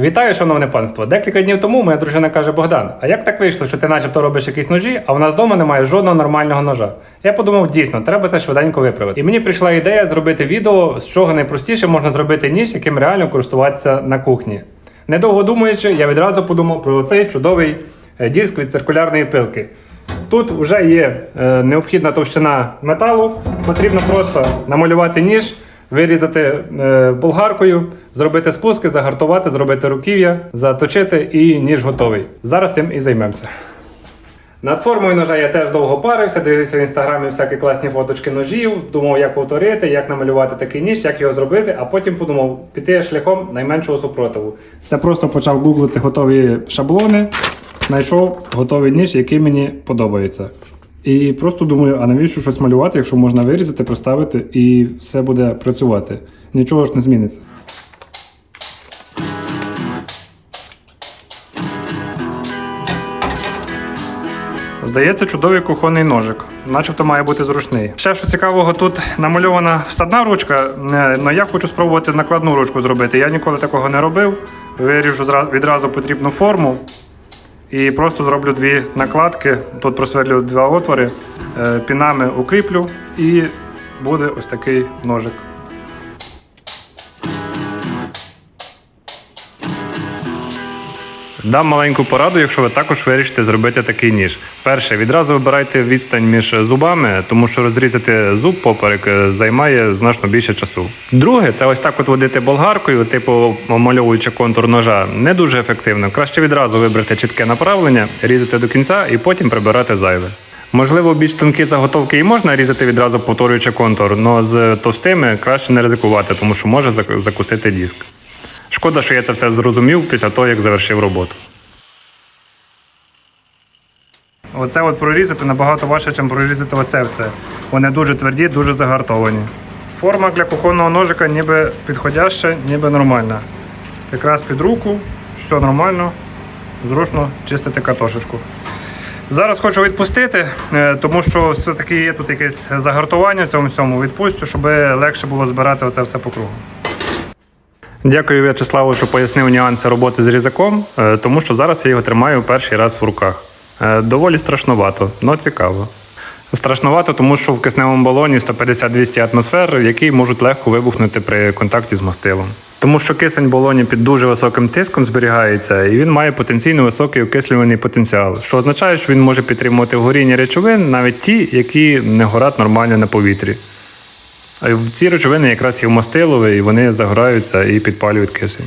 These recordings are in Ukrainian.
Вітаю, шановне панство. Декілька днів тому моя дружина каже: Богдан, а як так вийшло, що ти начебто робиш якісь ножі, а в нас вдома немає жодного нормального ножа? Я подумав, дійсно, треба це швиденько виправити. І мені прийшла ідея зробити відео, з чого найпростіше можна зробити ніж, яким реально користуватися на кухні. Недовго думаючи, я відразу подумав про цей чудовий е, диск від циркулярної пилки. Тут вже є е, необхідна товщина металу, потрібно просто намалювати ніж, вирізати е, болгаркою, зробити спуски, загартувати, зробити руків'я, заточити і ніж готовий. Зараз цим і займемося. Над формою ножа я теж довго парився, дивився в інстаграмі всякі класні фоточки ножів, думав, як повторити, як намалювати такий ніж, як його зробити, а потім подумав піти шляхом найменшого супротиву. Це просто почав гуглити готові шаблони, знайшов готовий ніж, який мені подобається. І просто думаю, а навіщо щось малювати, якщо можна вирізати, приставити і все буде працювати. Нічого ж не зміниться. Здається, чудовий кухонний ножик, начебто має бути зручний. Ще що цікавого, тут намальована всадна ручка, але я хочу спробувати накладну ручку зробити. Я ніколи такого не робив. Виріжу відразу потрібну форму і просто зроблю дві накладки. Тут просверлю два отвори, е, пінами укріплю і буде ось такий ножик. Дам маленьку пораду, якщо ви також вирішите зробити такий ніж. Перше, відразу вибирайте відстань між зубами, тому що розрізати зуб поперек е, займає значно більше часу. Друге, це ось так от водити болгаркою, типу омальовуючи контур ножа, не дуже ефективно. Краще відразу вибрати чітке направлення, різати до кінця і потім прибирати зайве. Можливо, більш тонкі заготовки і можна різати відразу повторюючи контур, але з товстими краще не ризикувати, тому що може закусити диск. Шкода, що я це все зрозумів після того, як завершив роботу. Оце от прорізати набагато важче, ніж прорізати оце все. Вони дуже тверді, дуже загартовані. Форма для кухонного ножика ніби підходяща, ніби нормальна. Якраз під руку, все нормально, зручно чистити картошечку. Зараз хочу відпустити, е, тому що все-таки є тут якесь загартування в цьому всьому. Відпустю, щоб легше було збирати оце все по кругу. Дякую В'ячеславу, що пояснив нюанси роботи з різаком, е, тому що зараз я його тримаю перший раз в руках. Е, Доволі страшновато, але цікаво. Страшновато, тому що в кисневому балоні 150-200 атмосфер, які можуть легко вибухнути при контакті з мастилом. Тому що кисень в балоні під дуже високим тиском зберігається, і він має потенційно високий окислюваний потенціал, що означає, що він може підтримувати горіння речовин, навіть ті, які не горять нормально на повітрі. Ці речовини якраз є мастилові, і вони загораються і підпалюють кисень.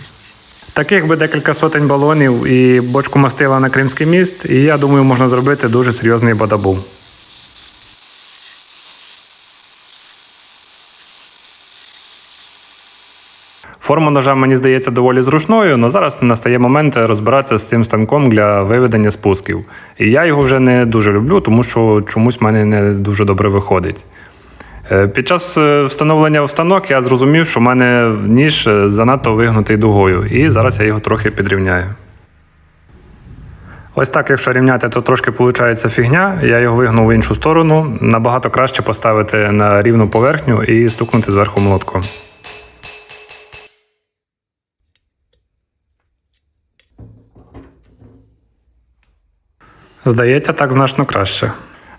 Таких би декілька сотень балонів і бочку мастила на Кримський міст, і я думаю, можна зробити дуже серйозний бадабум. Форма ножа, мені здається, доволі зручною, але зараз настає момент розбиратися з цим станком для виведення спусків. І я його вже не дуже люблю, тому що чомусь в мене не дуже добре виходить. Е, Під час е, встановлення в станок я зрозумів, що в мене ніж е, занадто вигнутий дугою, і зараз я його трохи підрівняю. Ось так, якщо рівняти, то трошки виходить фігня. Я його вигнув в іншу сторону. Набагато краще поставити на рівну поверхню і стукнути зверху молотком. Здається, так значно краще.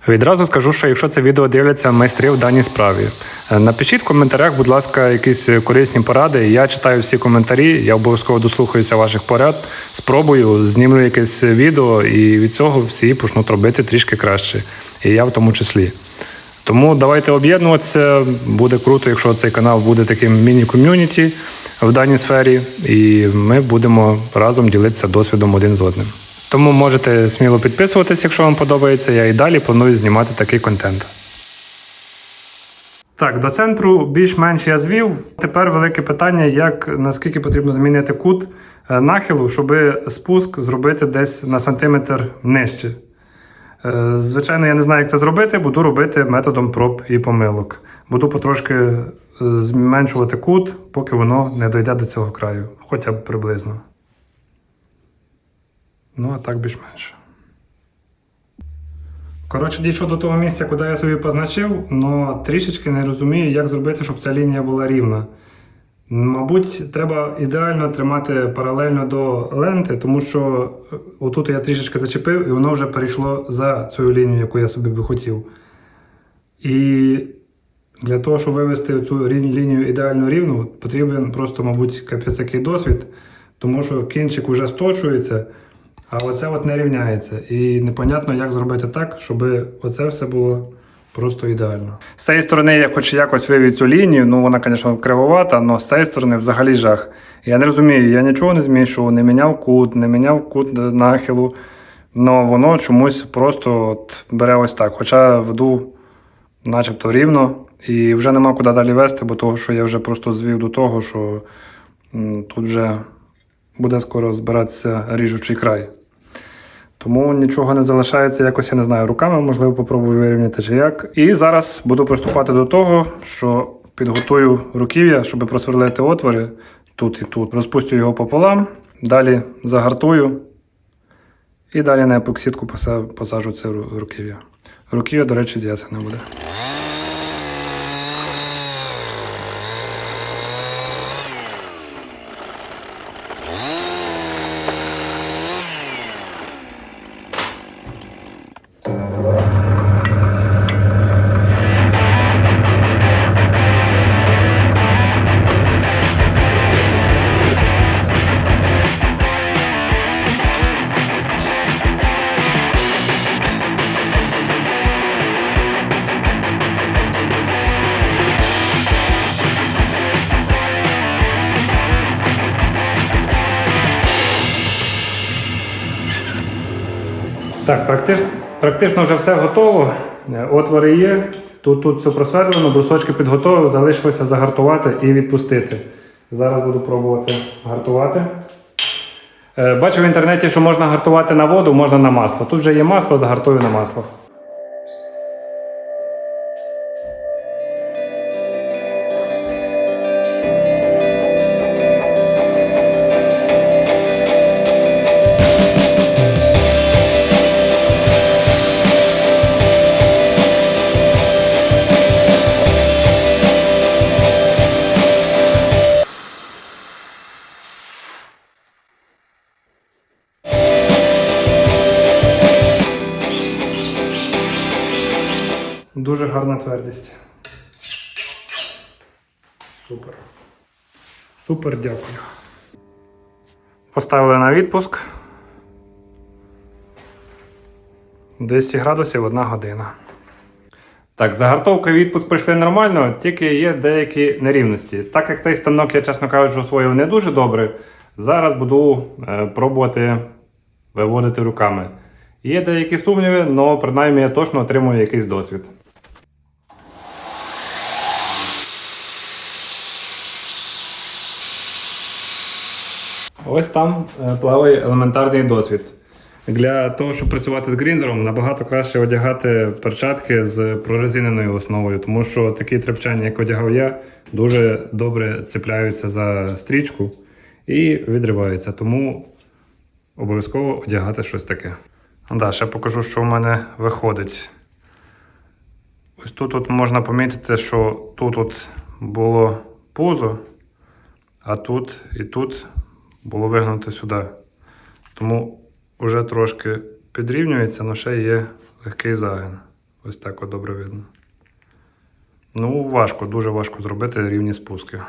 Відразу скажу, що якщо це відео дивляться майстри в даній справі, е, напишіть в коментарях, будь ласка, якісь корисні поради. Я читаю всі коментарі, я обов'язково дослухаюся ваших порад, спробую, знімлю якесь відео, і від цього всі почнуть робити трішки краще. І я в тому числі. Тому давайте об'єднуватися. Буде круто, якщо цей канал буде таким міні-ком'юніті в даній сфері, і ми будемо разом ділитися досвідом один з одним. Тому можете сміло підписуватись, якщо вам подобається. Я і далі планую знімати такий контент. Так, до центру більш-менш я звів. Тепер велике питання, як наскільки потрібно змінити кут е, нахилу, щоб спуск зробити десь на сантиметр нижче. Е, Звичайно, я не знаю, як це зробити. Буду робити методом проб і помилок. Буду потрошки е, зменшувати кут, поки воно не дойде до цього краю, хоча б приблизно. Ну, а так більш-менш. Коротше, дійшов до того місця, куди я собі позначив, але трішечки не розумію, як зробити, щоб ця лінія була рівна. Мабуть, треба ідеально тримати паралельно до ленти, тому що е, отут я трішечки зачепив, і воно вже перейшло за цю лінію, яку я собі би хотів. І для того, щоб вивести цю лінію ідеально рівну, потрібен просто, мабуть, капець який досвід, тому що кінчик вже сточується, а оце от не рівняється. І непонятно, як зробити так, щоб оце все було просто ідеально. З цієї сторони я хоч якось вивів цю лінію, ну вона, звісно, кривовата, але з цієї сторони взагалі жах. Я не розумію, я нічого не змішував, не міняв кут, не міняв кут нахилу. але воно чомусь просто от бере ось так. Хоча веду начебто рівно, і вже нема куди далі вести, бо того, що я вже просто звів до того, що тут вже буде скоро збиратися ріжучий край. Тому нічого не залишається, якось я не знаю, руками можливо попробую вирівняти чи як. І зараз буду приступати до того, що підготую руків'я, щоб просверлити отвори тут і тут. Розпустю його пополам, далі загартую і далі на епоксидку посажу це руків'я. Руків'я, до речі, з буде. Так, практично, практично вже все готово. Е, Отвори є. Тут, тут все просверлено, брусочки підготовив, залишилося загартувати і відпустити. Зараз буду пробувати гартувати. Е, Бачу в інтернеті, що можна гартувати на воду, можна на масло. Тут вже є масло, загартую на масло. Супер. Супер, дякую. Поставили на відпуск. 200 градусів одна година. Так, загартовка і відпуск пройшли нормально, тільки є деякі нерівності. Так як цей станок, я, чесно кажучи, освоїв не дуже добре, зараз буду е, пробувати виводити руками. Є деякі сумніви, але принаймні я точно отримую якийсь досвід. Ось там е, плаває елементарний досвід. Для того, щоб працювати з гріндером, набагато краще одягати перчатки з прорезиненою основою, тому що такі трепчання, як одягав я, дуже добре цепляються за стрічку і відриваються. Тому обов'язково одягати щось таке. Да, ще покажу, що в мене виходить. Ось тут от можна помітити, що тут от було пузо, а тут і тут було вигнуто сюди. Тому вже трошки підрівнюється, але ще є легкий загин. Ось так от добре видно. Ну, важко, дуже важко зробити рівні спуски.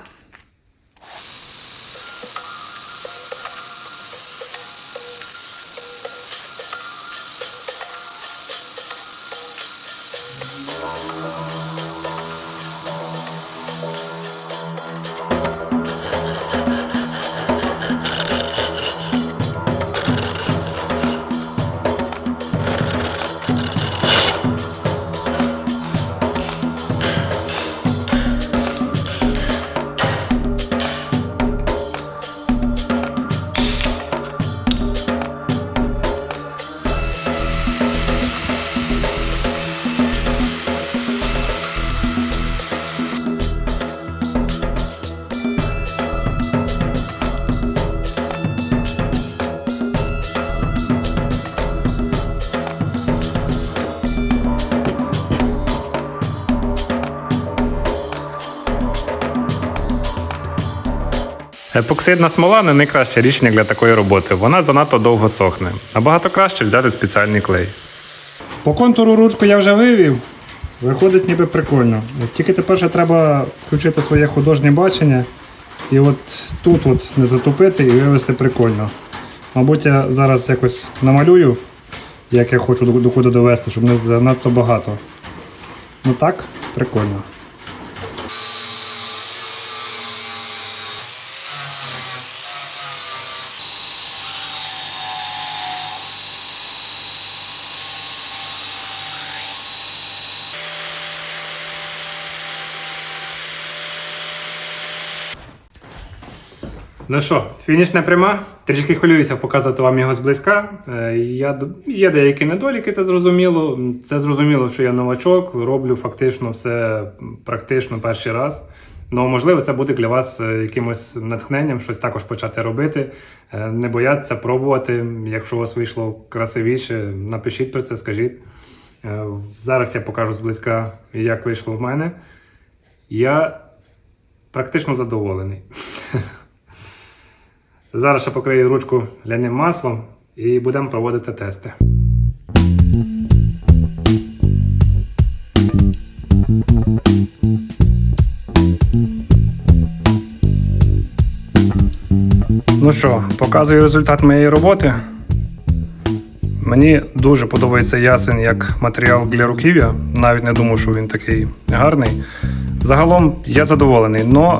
Епоксидна смола не найкраще рішення для такої роботи. Вона занадто довго сохне. Набагато краще взяти спеціальний клей. По контуру ручку я вже вивів. Виходить ніби прикольно. Тільки тепер ще треба включити своє художнє бачення і от тут от не затупити і вивести прикольно. Мабуть, я зараз якось намалюю, як я хочу докуди довести, щоб не занадто багато. Ну так, прикольно. Ну що, фінішна пряма. Трішки хвилююся показувати вам його зблизька. Е, Я, є деякі недоліки, це зрозуміло. Це зрозуміло, що я новачок, роблю фактично все практично перший раз. Ну, можливо, це буде для вас е, якимось натхненням, щось також почати робити. Е, Не боятися пробувати. Якщо у вас вийшло красивіше, напишіть про це, скажіть. Зараз я покажу зблизька, як вийшло в мене. Я практично задоволений. Зараз ще покрию ручку ляним маслом і будемо проводити тести. Ну що, показую результат моєї роботи. Мені дуже подобається ясень як матеріал для руків'я. Навіть не думав, що він такий гарний. Загалом я задоволений, але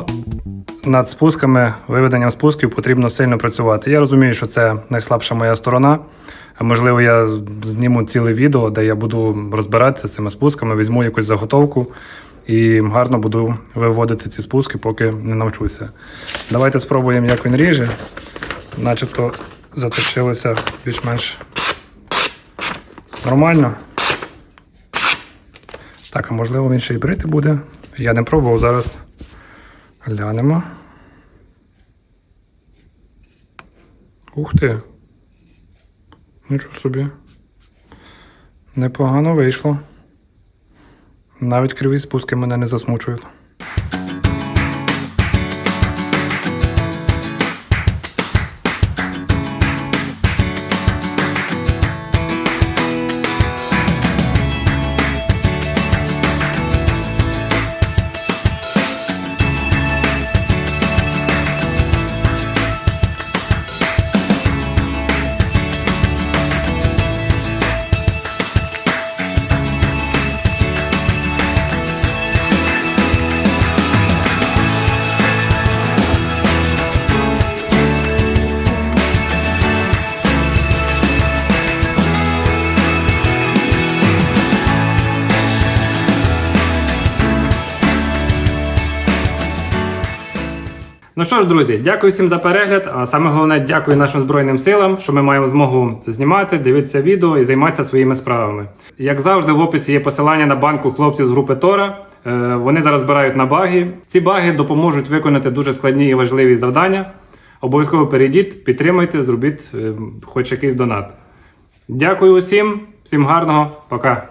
над спусками, виведенням спусків потрібно сильно працювати. Я розумію, що це найслабша моя сторона. Можливо, я зніму ціле відео, де я буду розбиратися з цими спусками, візьму якусь заготовку і гарно буду виводити ці спуски, поки не навчуся. Давайте спробуємо, як він ріже. Начебто заточилося більш-менш нормально. Так, а можливо він ще й брити буде. Я не пробував зараз. Глянемо. Ух ти. Нічого собі. Непогано вийшло. Навіть криві спуски мене не засмучують. Ну що ж, друзі, дякую всім за перегляд. А саме головне, дякую нашим Збройним силам, що ми маємо змогу знімати, дивитися відео і займатися своїми справами. Як завжди, в описі є посилання на банку хлопців з групи Тора. Е, Вони зараз збирають на баги. Ці баги допоможуть виконати дуже складні і важливі завдання. Обов'язково перейдіть, підтримайте, зробіть е, хоч якийсь донат. Дякую усім, всім гарного, пока.